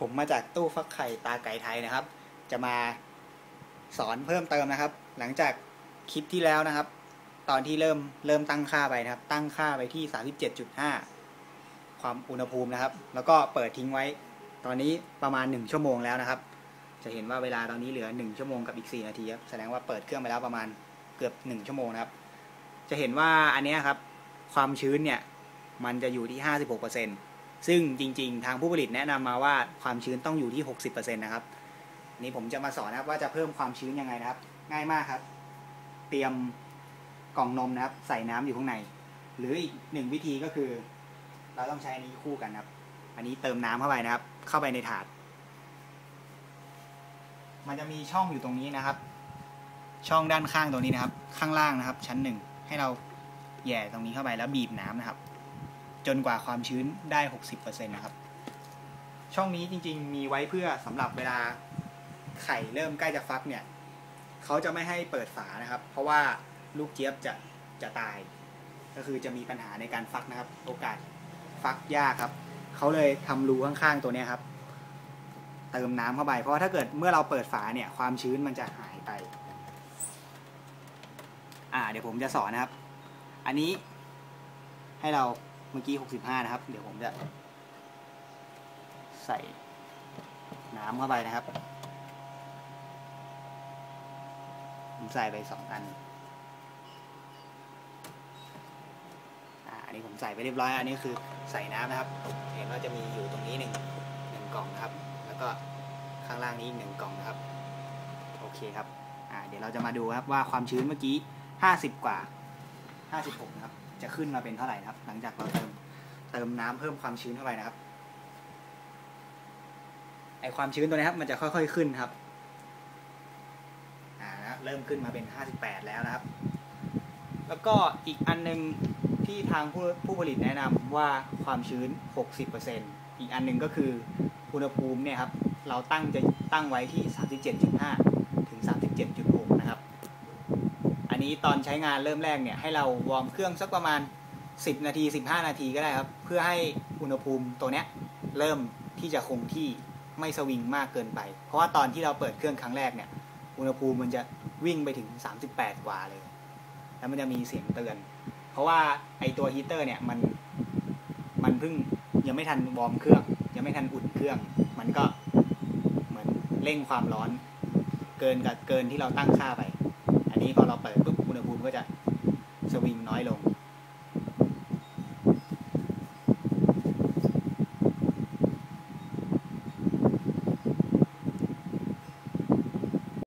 ผมมาจากตู้ฟักไข่ตาไก่ไทยนะครับ จะมาสอนเพิ่มเติมนะครับ หลังจากคลิปที่แล้วนะครับ ตอนที่เริ่มเริ่มตั้งค่าไปนะครับ ตั้งค่าไปที่ 37.5 ความอุณหภูมินะครับ แล้วก็เปิดทิ้งไว้ ตอนนี้ประมาณ 1 ชั่วโมงแล้วนะครับ จะเห็นว่าเวลาตอนนี้เหลือ 1 ชั่วโมงกับอีก 4 นาทีครับแสดงว่าเปิดเครื่องไปแล้วประมาณเกือบ 1 ชั่วโมงนะครับ จะเห็นว่าอันนี้ครับ ความชื้นเนี่ยมันจะอยู่ที่ 56% ซึ่งจริง ๆ ทางผู้ผลิตแนะนำมาว่าความชื้นต้องอยู่ที่ 60%นะครับนนี้ผมจะมาสอนนะครับว่าจะเพิ่มความชื้นยังไงนะครับ ง่ายมากครับ เตรียมกล่องนมนะครับ ใส่น้ำอยู่ข้างใน หรืออีกหนึ่งวิธีก็คือ เราต้องใช้อันนี้คู่กันครับ อันนี้เติมน้ำเข้าไปนะครับ เข้าไปในถาด มันจะมีช่องอยู่ตรงนี้นะครับ ช่องด้านข้างตรงนี้นะครับ ข้างล่างนะครับ ชั้นหนึ่งให้เราแย่ตรงนี้เข้าไปแล้วบีบน้ำนะครับ จนกว่าความชื้นได้ 60%นะครับ ช่องนี้จริง ๆ มีไว้เพื่อสำหรับเวลาไข่เริ่มใกล้จะฟักเนี่ยเขาจะไม่ให้เปิดฝานะครับ เพราะว่าลูกเจี๊ยบจะจะตาย ก็คือจะมีปัญหาในการฟักนะครับ โอกาสฟักยากครับเขาเลยทำรูข้างๆตัวนี้ครับ เติมน้ำเข้าไป เพราะถ้าเกิดเมื่อเราเปิดฝาเนี่ย ความชื้นมันจะหายไป อ่า เดี๋ยวผมจะสอนนะครับ อันนี้ให้เรา มื่อกี้ 65 นะครับ เดี๋ยวผมจะใส่น้ำเข้าไปนะครับ ผมใส่ไปสองอัน อ่า อันนี้ผมใส่ไปเรียบร้อย อันนี้คือใส่น้ำนะครับ เห็นว่าจะมีอยู่ตรงนี้หนึ่งหนึ่งกล่องนะครับ แล้วก็ข้างล่างนี้อีกหนึ่งกล่องนะครับ โอเคครับ อ่า เดี๋ยวเราจะมาดูครับว่าความชื้นเมื่อกี้ 50 กว่า 56 นะครับ จะขึ้นมาเป็นเท่าไหร่นะครับ หลังจากเราเติมเติมน้ำเพิ่มความชื้นเข้าไปนะครับไอความชื้นตัวนี้ครับมันจะค่อยๆขึ้นครับอ่านะเริ่มขึ้นมาเป็น 58 แล้วนะครับ แล้วก็อีกอันหนึงที่ทางผู้ผู้ผลิตแนะนำว่าความชื้น 60%อีกอันหนึงก็คืออุณหภูมิเนี่ยครับเราตั้งจะตั้งไว้ที่ 37.5 ถึง 37.6 นะครับ อันนี้ตอนใช้งานเริ่มแรกเนี่ยให้เราวอร์มเครื่องสักประมาณ 10 นาที 15 นาทีก็ได้ครับ เพื่อให้อุณหภูมิตัวเนี้ยเริ่มที่จะคงที่ไม่สวิงมากเกินไป เพราะว่าตอนที่เราเปิดเครื่องครั้งแรกเนี่ย อุณหภูมิมันจะวิ่งไปถึง 38 กว่าเลย แล้วมันจะมีเสียงเตือน เพราะว่าไอตัวฮีเตอร์เนี่ยมันมันเพิ่งยังไม่ทันวอร์มเครื่อง ยังไม่ทันอุ่นเครื่อง มันก็เหมือนเร่งความร้อน เกินกับเกินที่เราตั้งค่าไป อันนี้พอเราเปิดปุ๊บอุณหภูมิก็จะสวิงน้อยลง